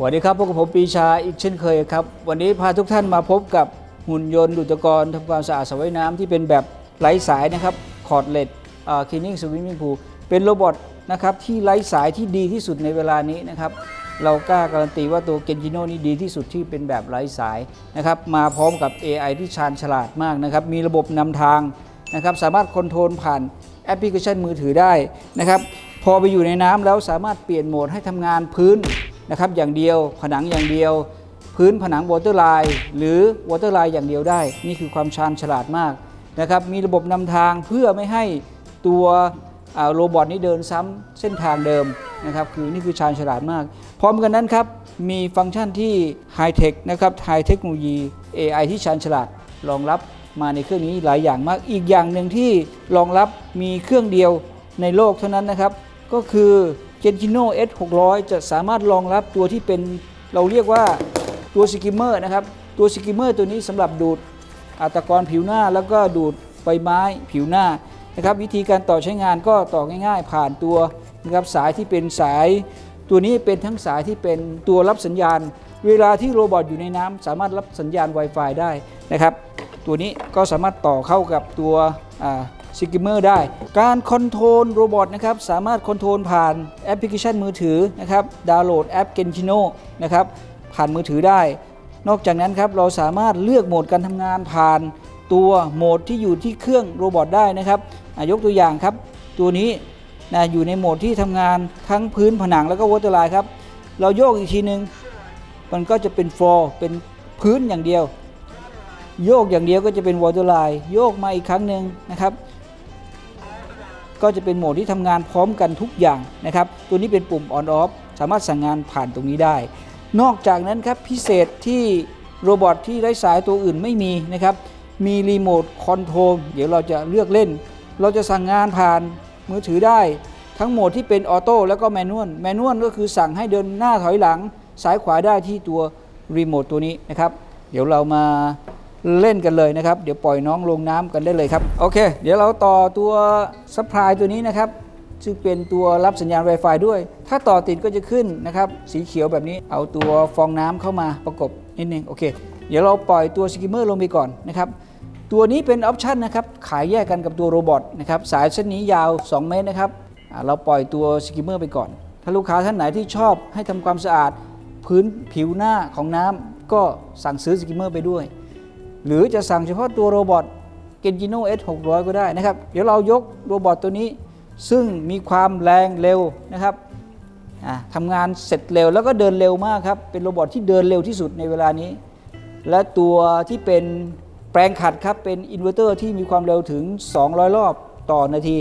สวัสดีครับพบกับผมปีชาอีกเช่นเคยครับ วันนี้พาทุกท่านมาพบกับหุ่นยนต์ดุจกรทำความสะอาดสระว่ายน้ำที่เป็นแบบไร้สายนะครับคอร์ดเลดคลีนิ่งสวิมมิ่งพูเป็นโรบอทนะครับที่ไร้สายที่ดีที่สุดในเวลานี้นะครับเรากล้าการันตีว่าตัวเกนจิโน่นี่ดีที่สุดที่เป็นแบบไร้สายนะครับมาพร้อมกับ AI ที่ชาญฉลาดมากนะครับมีระบบนำทางนะครับสามารถคอนโทรลผ่านแอปพลิเคชันมือถือได้นะครับพอไปอยู่ในน้ำแล้วสามารถเปลี่ยนโหมดให้ทำงานพื้น นะครับอย่างเดียวผนังอย่างเดียว พื้นผนังวอเตอร์ไลน์หรือวอเตอร์ไลน์อย่างเดียวได้ นี่คือความชาญฉลาดมากนะครับมีระบบนำทางเพื่อไม่ให้ตัวโรบอทนี้เดินซ้ำเส้นทางเดิมนะครับคือนี่คือชาญฉลาดมาก พร้อมกันนั้นครับ มีฟังก์ชันที่ไฮเทคนะครับไฮเทคโนโลยี AI ที่ชาญฉลาดรองรับมาในเครื่องนี้หลายอย่างมาก อีกอย่างหนึ่งที่รองรับมีเครื่องเดียวในโลกเท่านั้นนะครับ ก็คือ Gentino S 600 จะสามารถรองรับตัวที่เป็นเราเรียกว่าตัวสกิมเมอร์นะครับ ตัวสกิมเมอร์ตัวนี้สำหรับดูดอาตกอนผิวหน้าแล้วก็ดูดใบไม้ผิวหน้านะครับ วิธีการต่อใช้งานก็ต่อง่ายๆ ผ่านตัวนะครับสายที่เป็นสาย ตัวนี้เป็นทั้งสายที่เป็นตัวรับสัญญาณ เวลาที่โรบอทอยู่ในน้ำสามารถรับสัญญาณ Wi-Fi ได้นะครับ ตัวนี้ก็สามารถต่อเข้ากับตัว ซิกิมเมอร์ได้ การคอนโทรลโรบอทนะครับสามารถคอนโทรลผ่านแอปพลิเคชันมือถือนะครับดาวน์โหลดแอป Gentino นะครับผ่านมือถือได้ นอกจากนั้นครับเราสามารถเลือกโหมดการทำงานผ่านตัวโหมดที่อยู่ที่เครื่องโรบอทได้นะครับยกตัวอย่างครับ ตัวนี้นะอยู่ในโหมดที่ทำงานทั้งพื้นผนังแล้วก็วอเตอร์ไลน์ครับ เราโยกอีกทีหนึงมันก็จะเป็นฟลอร์เป็นพื้นอย่างเดียว โยกอย่างเดียวก็จะเป็นวอเตอร์ไลน์โยกมาอีกครั้งหนึ่งนะครับ ก็จะเป็นโหมดที่ทำงานพร้อมกันทุกอย่างนะครับ ตัวนี้เป็นปุ่ม on off สามารถสั่งงานผ่านตรงนี้ได้ นอกจากนั้นครับพิเศษที่โรบอทที่ไร้สายตัวอื่นไม่มีนะครับ มีรีโมทคอนโทรลเดี๋ยวเราจะเลือกเล่น เราจะสั่งงานผ่านมือถือได้ ทั้งโหมดที่เป็นออโต้แล้วก็แมนนวล แมนนวลก็คือสั่งให้เดินหน้าถอยหลัง ซ้ายขวาได้ที่ตัวรีโมทตัวนี้นะครับ เดี๋ยวเรามา เล่นกันเลยนะครับ เดี๋ยวปล่อยน้องลงน้ำกันได้เลยครับ โอเค เดี๋ยวเราต่อตัวซัพพลายตัวนี้นะครับ ซึ่งเป็นตัวรับสัญญาณ Wi-Fi ด้วย ถ้าต่อติดก็จะขึ้นนะครับ สีเขียวแบบนี้ เอาตัวฟองน้ำเข้ามาประกบนิดนึง โอเค เดี๋ยวเราปล่อยตัวสกิมเมอร์ลงไปก่อนนะครับตัวนี้เป็นออปชันนะครับ ขายแยกกันกับตัวโรบอทนะครับ สายเส้นนี้ยาว 2 เมตรนะครับ เราปล่อยตัวสกิมเมอร์ไปก่อน ถ้าลูกค้าท่านไหนที่ชอบให้ทำความสะอาด พื้นผิวหน้าของน้ำก็สั่งซื้อสกิมเมอร์ไปด้วย หรือจะสั่งเฉพาะตัวโรบอท Gentino S 600ก็ได้นะครับ เดี๋ยวเรายกโรบอทตัวนี้ ซึ่งมีความแรงเร็วนะครับทำงานเสร็จเร็วแล้วก็เดินเร็วมากครับ เป็นโรบอทที่เดินเร็วที่สุดในเวลานี้ และตัวที่เป็นแปลงขัดครับ เป็นอินเวอร์เตอร์ที่มีความเร็วถึง 200 รอบต่อนาที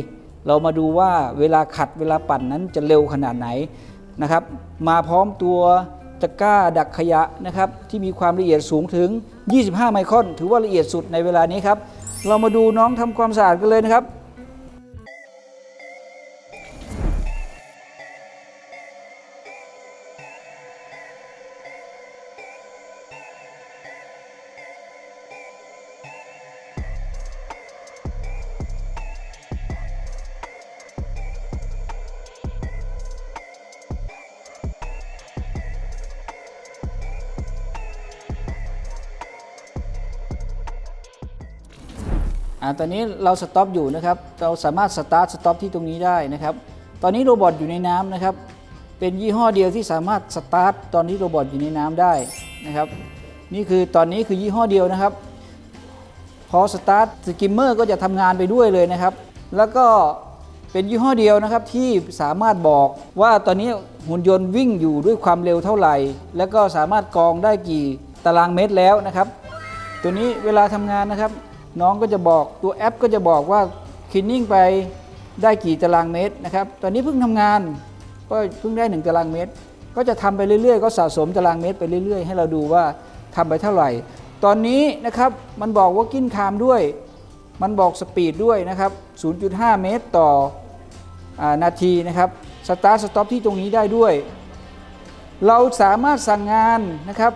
เรามาดูว่าเวลาขัดเวลาปั่นนั้นจะเร็วขนาดไหนนะครับ มาพร้อมตัว ตะกร้าดักขยะนะครับที่มีความละเอียดสูงถึง 25 ไมครอน ถือว่าละเอียดสุดในเวลานี้ครับ เรามาดูน้องทำความสะอาดกันเลยนะครับ อ่าตอนนี้เราสต็อปอยู่นะครับ เราสามารถสตาร์ทสต็อปที่ตรงนี้ได้นะครับ ตอนนี้โรบอทอยู่ในน้ำนะครับ เป็นยี่ห้อเดียวที่สามารถสตาร์ทตอนนี้โรบอทอยู่ในน้ำได้นะครับ นี่คือตอนนี้คือยี่ห้อเดียวนะครับ พอสตาร์ทสกิมเมอร์ก็จะทำงานไปด้วยเลยนะครับ แล้วก็เป็นยี่ห้อเดียวนะครับที่สามารถบอกว่าตอนนี้หุ่นยนต์วิ่งอยู่ด้วยความเร็วเท่าไหร่ แล้วก็สามารถกรองได้กี่ตารางเมตรแล้วนะครับ ตัวนี้เวลาทำงานนะครับ น้องก็จะบอกตัวแอปก็จะบอกว่าคินนิ่งไปได้กี่ตารางเมตรนะครับ ตอนนี้เพิ่งทำงานก็เพิ่งได้ 1 ตารางเมตร ก็จะทำไปเรื่อยๆ ก็สะสมตารางเมตรไปเรื่อย ๆ ให้เราดูว่าทำไปเท่าไหร่ ตอนนี้นะครับมันบอกว่ากินคามด้วย มันบอกสปีดด้วยนะครับ 0.5 เมตรต่ออนาทีนะครับสตาร์ทสต็อปที่ตรงนี้ได้ด้วย เราสามารถสั่งงานนะครับ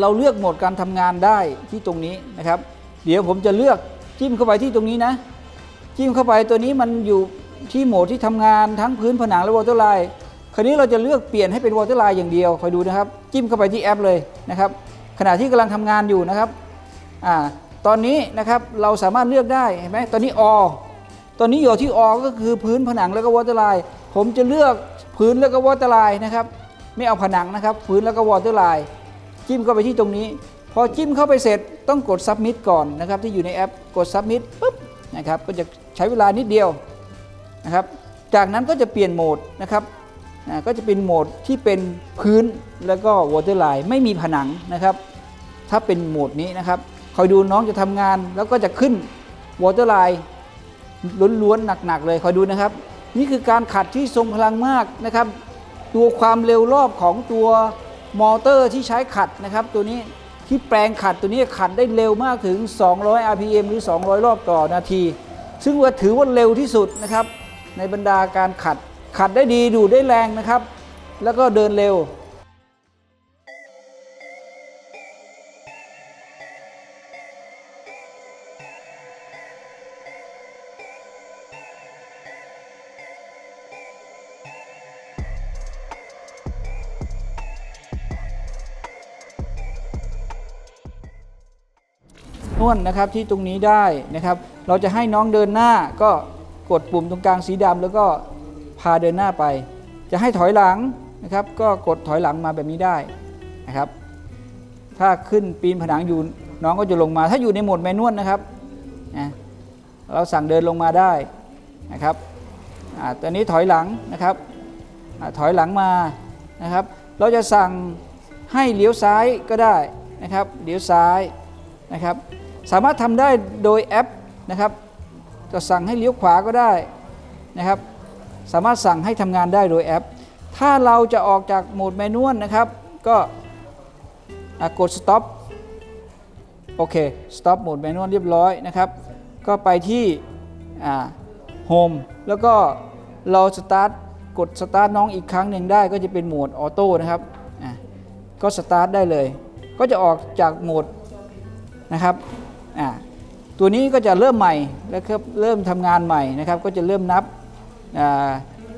เราเลือกโหมดการทำงานได้ที่ตรงนี้นะครับ เดี๋ยวผมจะเลือกจิ้มเข้าไปที่ตรงนี้นะ จิ้มเข้าไปตัวนี้มันอยู่ที่โหมดที่ทำงานทั้งพื้นผนังและวอเตอร์ไลน์คราวนี้เราจะเลือกเปลี่ยนให้เป็นวอเตอร์ไลน์อย่างเดียวคอยดูนะครับ จิ้มเข้าไปที่แอปเลยนะครับขณะที่กำลังทำงานอยู่นะครับอ่าตอนนี้นะครับเราสามารถเลือกได้เห็นไหมตอนนี้อตอนนี้อยู่ที่อก็คือพื้นผนังแล้วก็วอเตอร์ไลน์ผมจะเลือกพื้นแล้วก็วอเตอร์ไลน์นะครับ ไม่เอาผนังนะครับ พื้นแล้วก็วอเตอร์ไลน์จิ้มเข้าไปที่ตรงนี้ อจิ้มเข้าไปเสร็จต้องกด submit ก่อนนะครับที่อยู่ในแอปกด submit ปุ๊บนะครับก็จะใช้เวลานิดเดียวนะครับจากนั้นก็จะเปลี่ยนโหมดนะครับอ่าก็จะเป็นโหมดที่เป็นพื้นแล้วก็วอเตอร์ไลน์ไม่มีผนังนะครับ ถ้าเป็นโหมดนี้นะครับคอยดูน้องจะทำงานแล้วก็จะขึ้นวอเตอร์ไลน์ล้วนๆหนักๆเลยคอยดูนะครับ นี่คือการขัดที่ทรงพลังมากนะครับ ตัวความเร็วรอบของตัวมอเตอร์ที่ใช้ขัดนะครับ ตัวนี้ ที่แปลงขัดตัวนี้ขัดได้เร็วมากถึง 200 rpm หรือ 200 รอบต่อนาที ซึ่งว่าถือว่าเร็วที่สุดนะครับ ในบรรดาการขัดขัดได้ดีดูดได้แรงนะครับ แล้วก็เดินเร็ว นวดนะครับที่ตรงนี้ได้นะครับ เราจะให้น้องเดินหน้าก็กดปุ่มตรงกลางสีดำแล้วก็พาเดินหน้าไป จะให้ถอยหลังนะครับ ก็กดถอยหลังมาแบบนี้ได้นะครับ ถ้าขึ้นปีนผนังอยู่น้องก็จะลงมา ถ้าอยู่ในโหมดแมนนวลนะครับนะเราสั่งเดินลงมาได้นะครับอตอนนี้ถอยหลังนะครับอถอยหลังมานะครับ เราจะสั่งให้เลี้ยวซ้ายก็ได้นะครับ เลี้ยวซ้ายนะครับ สามารถทำได้โดยแอปนะครับจะสั่งให้เลี้ยวขวาก็ได้นะครับสามารถสั่งให้ทำงานได้โดยแอป ถ้าเราจะออกจากโหมดแมนนวลนะครับ ก็กด stop โอเค stop โหมดแมนนวลเรียบร้อยนะครับ ก็ไปที่ home แล้วก็เราสตาร์ทกดสตาร์ทน้องอีกครั้งหนึ่งได้ก็จะเป็นโหมดออโต้นะครับก็สตาร์ทได้เลย ก็จะออกจากโหมดนะครับ อ่าตัวนี้ก็จะเริ่มใหม่แล้วก็เริ่มทำงานใหม่นะครับ ก็จะเริ่มนับ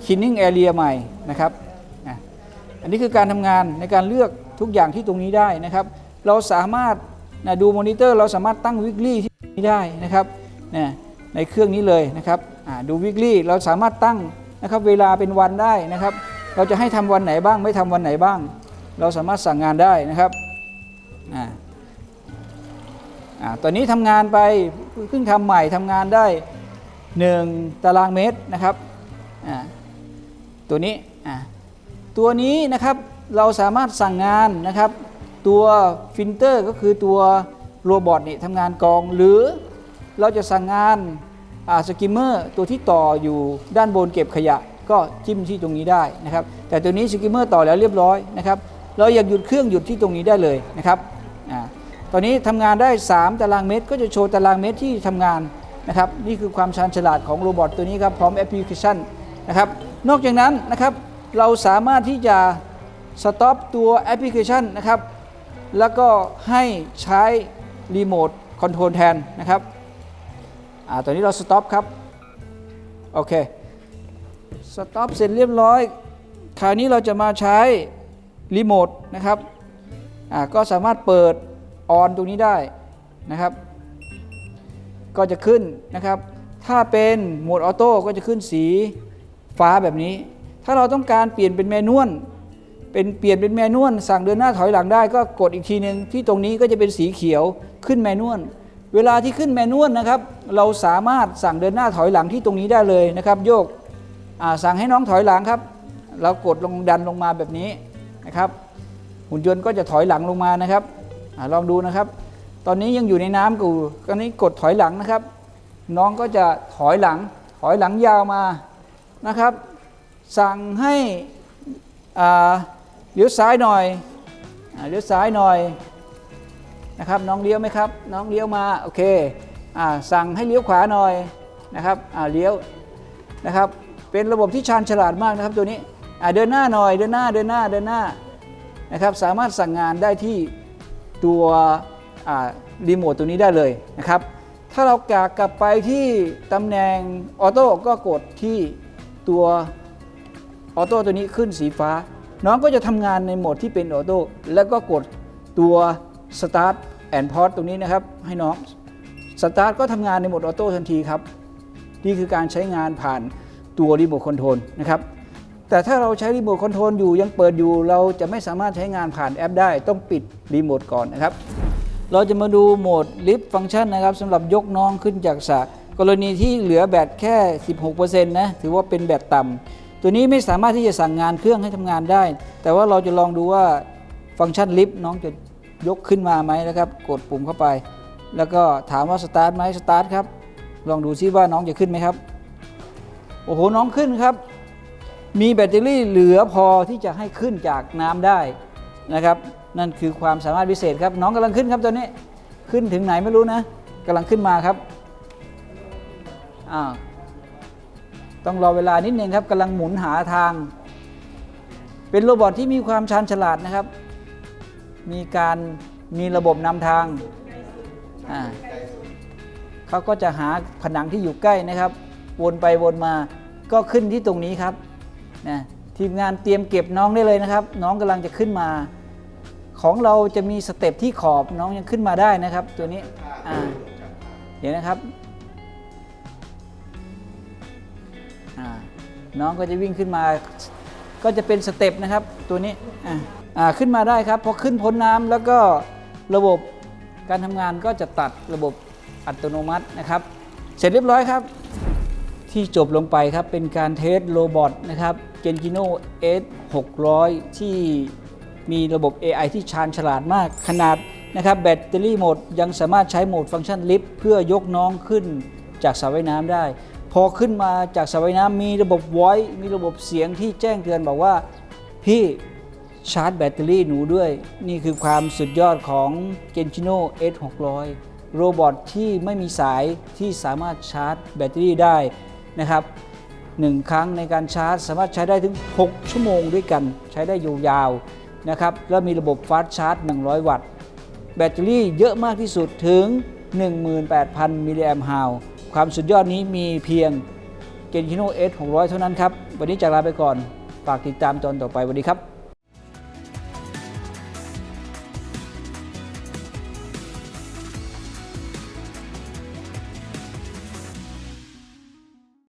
คินนิ่งแอเรียใหม่นะครับอันนี้คือการทำงานในการเลือกทุกอย่างที่ตรงนี้ได้นะครับ เราสามารถนะดูมอนิเตอร์เราสามารถตั้งวิกฤตที่นี้ได้นะครับนะในเครื่องนี้เลยนะครับดูวิกฤตเราสามารถตั้งนะครับเวลาเป็นวันได้นะครับ เราจะให้ทำวันไหนบ้าง ไม่ทำวันไหนบ้าง เราสามารถสั่งงานได้นะครับอ่า ตอนนี้ทำงานไปเพิ่งทำใหม่ทำงานได้ 1 ตารางเมตรนะครับตัวนี้ตัวนี้นะครับเราสามารถสั่งงานนะครับ ตัวฟิลเตอร์ก็คือตัวโรบอทนี่ทำงานกอง หรือเราจะสั่งงานสกิมเมอร์ตัวที่ต่ออยู่ด้านบนเก็บขยะ ก็จิ้มที่ตรงนี้ได้นะครับ แต่ตัวนี้สกิมเมอร์ต่อแล้วเรียบร้อยนะครับ เราอยากหยุดเครื่องหยุดที่ตรงนี้ได้เลยนะครับ ตอนนี้ทำงานได้ 3 ตารางเมตร ก็จะโชว์ตารางเมตรที่ทำงานนะครับนี่คือความชาญฉลาดของโรบอทตัวนี้ครับพร้อมแอปพลิเคชันนะครับนอกจากนั้นนะครับเราสามารถที่จะสต็อปตัวแอปพลิเคชันนะครับแล้วก็ให้ใช้รีโมทคอนโทรลแทนนะครับอ่าตอนนี้เราสต็อปครับโอเคสต็อปเสร็จเรียบร้อย คราวนี้เราจะมาใช้รีโมทนะครับอ่าก็สามารถเปิด ออนตรงนี้ได้นะครับ ก็จะขึ้นนะครับ ถ้าเป็นโหมดออโต้ก็จะขึ้นสีฟ้าแบบนี้ ถ้าเราต้องการเปลี่ยนเป็นแมนนวลเป็นเปลี่ยนเป็นแมนนวลสั่งเดินหน้าถอยหลังได้ก็กดอีกทีหนึ่งที่ตรงนี้ก็จะเป็นสีเขียวขึ้นแมนนวลเวลาที่ขึ้นแมนนวลนะครับ เราสามารถสั่งเดินหน้าถอยหลังที่ตรงนี้ได้เลยนะครับ โยกสั่งให้น้องถอยหลังครับ เรากดลงดันลงมาแบบนี้นะครับ หุ่นยนต์ก็จะถอยหลังลงมานะครับ อลองดูนะครับ ตอนนี้ยังอยู่ในน้ำกูตอนนี้กดถอยหลังนะครับ น้องก็จะถอยหลัง ถอยหลังยาวมานะครับ สั่งให้เลี้ยวซ้ายหน่อยเลี้ยวซ้ายหน่อยนะครับน้องเลี้ยวไหมครับ น้องเลี้ยวมาโอเคอสั่งให้เลี้ยวขวาหน่อยนะครับเลี้ยวนะครับ เป็นระบบที่ชาญฉลาดมากนะครับตัวนี้เดินหน้าหน่อยเดินหน้าเดินหน้าเดินหน้านะครับ สามารถสั่งงานได้ที่ ตัวรีโมทตัวนี้ได้เลยนะครับ ถ้าเรากากกลับไปที่ตำแหน่งออโต้ก็กดที่ตัวออโต้ตัวนี้ขึ้นสีฟ้า น้องก็จะทำงานในโหมดที่เป็นออโต้แล้วก็กดตัว Start and Pause ตรงนี้นะครับ ให้น้องสตาร์ทก็ทำงานในโหมดออโต้ทันทีครับ นี่คือการใช้งานผ่านตัวรีโมทคอนโทรลนะครับ แต่ถ้าเราใช้รีโมทคอนโทรลอยู่ยังเปิดอยู่ เราจะไม่สามารถใช้งานผ่านแอปได้ ต้องปิดรีโมทก่อนนะครับ เราจะมาดูโหมดลิฟต์ฟังก์ชันนะครับสำหรับยกน้องขึ้นจากสระกรณีที่เหลือแบตแค่ 16%นะถือว่าเป็นแบตต่ำตัวนี้ไม่สามารถที่จะสั่งงานเครื่องให้ทำงานได้ แต่ว่าเราจะลองดูว่าฟังก์ชันลิฟต์น้องจะยกขึ้นมาไหมนะครับ กดปุ่มเข้าไป แล้วก็ถามว่าสตาร์ทไหมสตาร์ทครับ ลองดูซิว่าน้องจะขึ้นไหมครับ โอ้โห น้องขึ้นครับ มีแบตเตอรี่เหลือพอที่จะให้ขึ้นจากน้ำได้นะครับ นั่นคือความสามารถพิเศษครับ น้องกำลังขึ้นครับตอนนี้ขึ้นถึงไหนไม่รู้นะกำลังขึ้นมาครับอ้าวต้องรอเวลานิดนึงครับกำลังหมุนหาทาง เป็นโรบอทที่มีความชาญฉลาดนะครับ มีการมีระบบนำทางอ่าเขาก็จะหาผนังที่อยู่ใกล้นะครับ วนไปวนมาก็ขึ้นที่ตรงนี้ครับ นะทีมงานเตรียมเก็บน้องได้เลยนะครับ น้องกำลังจะขึ้นมา ของเราจะมีสเต็ปที่ขอบน้องยังขึ้นมาได้นะครับ ตัวนี้อ่าเดี๋ยวนะครับน้องก็จะวิ่งขึ้นมา ก็จะเป็นสเต็ปนะครับ ตัวนี้ขึ้นมาได้ครับพอขึ้นพ้นน้ำแล้วก็ระบบการทำงานก็จะตัดระบบอัตโนมัตินะครับ เสร็จเรียบร้อยครับ ที่จบลงไปครับเป็นการเทสโรบอทนะครับ Genjino S 600 ที่มีระบบ AI ที่ชาญฉลาดมากขนาดนะครับแบตเตอรี่หมดยังสามารถใช้โหมดฟังก์ชันลิฟต์เพื่อยกน้องขึ้นจากสระว่ายน้ำได้ พอขึ้นมาจากสระว่ายน้ำมีระบบ voice มีระบบเสียงที่แจ้งเตือนบอกว่า พี่ชาร์จแบตเตอรี่หนูด้วย นี่คือความสุดยอดของ Genjino S 600โรบอทที่ไม่มีสายที่สามารถชาร์จแบตเตอรี่ได้นะครับ หนึ่งครั้งในการชาร์จ สามารถใช้ได้ถึง 6 ชั่วโมงด้วยกันใช้ได้ยยาวๆนะครับแล้วมีระบบฟาสต์ชาร์จ 100 วัตต์ แบตเตอรี่เยอะมากที่สุดถึง 18,000 มิลลิแอมป์ฮาวความสุดยอดนี้มีเพียง Genjino S 600 เท่านั้นครับ วันนี้จากลาไปก่อน ฝากติดตามตอนต่อไปสวัสดีครับ